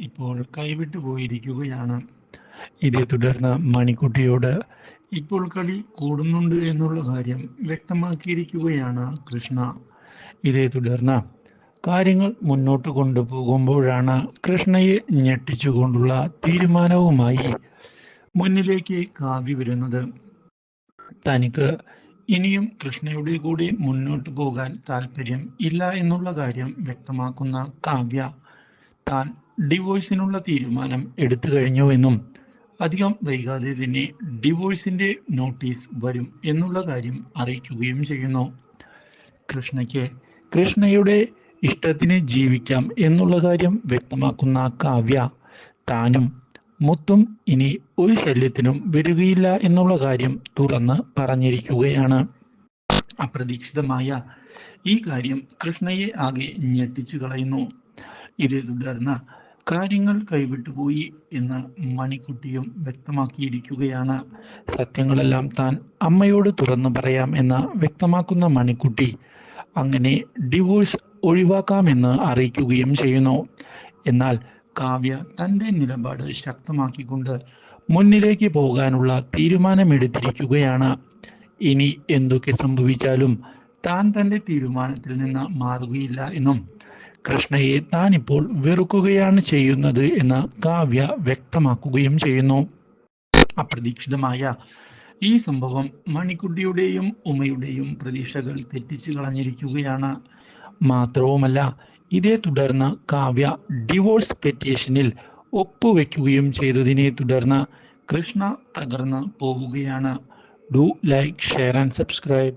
ഇപ്പോൾ കൈവിട്ടു പോയിരിക്കുകയാണ്. ഇതേ തുടർന്ന് മണിക്കുട്ടിയോട് ഇപ്പോൾ കളി കൂടുന്നുണ്ട് എന്നുള്ള കാര്യം വ്യക്തമാക്കിയിരിക്കുകയാണ് കൃഷ്ണ. ഇതേ തുടർന്ന് കാര്യങ്ങൾ മുന്നോട്ട് കൊണ്ടുപോകുമ്പോഴാണ് കൃഷ്ണയെ ഞെട്ടിച്ചുകൊണ്ടുള്ള തീരുമാനവുമായി മുന്നിലേക്ക് കാവ്യ വരുന്നത്. തനിക്ക് ഇനിയും കൃഷ്ണയുടെ കൂടെ മുന്നോട്ട് പോകാൻ താല്പര്യം ഇല്ല എന്നുള്ള കാര്യം വ്യക്തമാക്കുന്ന കാവ്യ താൻ ഡിവോഴ്സിനുള്ള തീരുമാനം എടുത്തു കഴിഞ്ഞോ എന്നും അധികം വൈകാതെ തന്നെ ഡിവോഴ്സിന്റെ നോട്ടീസ് വരും എന്നുള്ള കാര്യം അറിയിക്കുകയും ചെയ്യുന്നു. കൃഷ്ണയ്ക്ക് കൃഷ്ണയുടെ ഇഷ്ടത്തിന് ജീവിക്കാം എന്നുള്ള കാര്യം വ്യക്തമാക്കുന്ന കാവ്യ താനും മുത്തും ഇനി ഒരു ശല്യത്തിനും വരികയില്ല എന്നുള്ള കാര്യം തുറന്ന് പറഞ്ഞിരിക്കുകയാണ്. അപ്രതീക്ഷിതമായ ഈ കാര്യം കൃഷ്ണയെ ആകെ ഞെട്ടിച്ചു കളയുന്നു. ഇതേ തുടർന്ന് കാര്യങ്ങൾ കൈവിട്ടുപോയി എന്ന് മണിക്കുട്ടിയും വ്യക്തമാക്കിയിരിക്കുകയാണ്. സത്യങ്ങളെല്ലാം താൻ അമ്മയോട് തുറന്നു പറയാം എന്ന് വ്യക്തമാക്കുന്ന മണിക്കുട്ടി അങ്ങനെ ഡിവോഴ്സ് ഒഴിവാക്കാമെന്ന് അറിയിക്കുകയും ചെയ്യുന്നു. എന്നാൽ കാവ്യ തന്റെ നിലപാട് ശക്തമാക്കിക്കൊണ്ട് മുന്നിലേക്ക് പോകാനുള്ള തീരുമാനമെടുത്തിരിക്കുകയാണ്. ഇനി എന്തൊക്കെ സംഭവിച്ചാലും താൻ തന്റെ തീരുമാനത്തിൽ നിന്ന് മാറുകയില്ല എന്നും കൃഷ്ണയെ താനിപ്പോൾ വെറുക്കുകയാണ് ചെയ്യുന്നത് എന്ന് കാവ്യ വ്യക്തമാക്കുകയും ചെയ്യുന്നു. അപ്രതീക്ഷിതമായ ഈ സംഭവം മണിക്കുട്ടിയുടെയും ഉമയുടെയും പ്രതീക്ഷകൾ തെറ്റിച്ചു കളഞ്ഞിരിക്കുകയാണ്. മാത്രവുമല്ല ഇതേ തുടർന്ന് കാവ്യ ഡിവോഴ്സ് പെറ്റീഷനിൽ ഒപ്പുവെക്കുകയും ചെയ്തതിനെ തുടർന്ന് കൃഷ്ണ തകർന്ന് പോവുകയാണ്. Do like share and subscribe.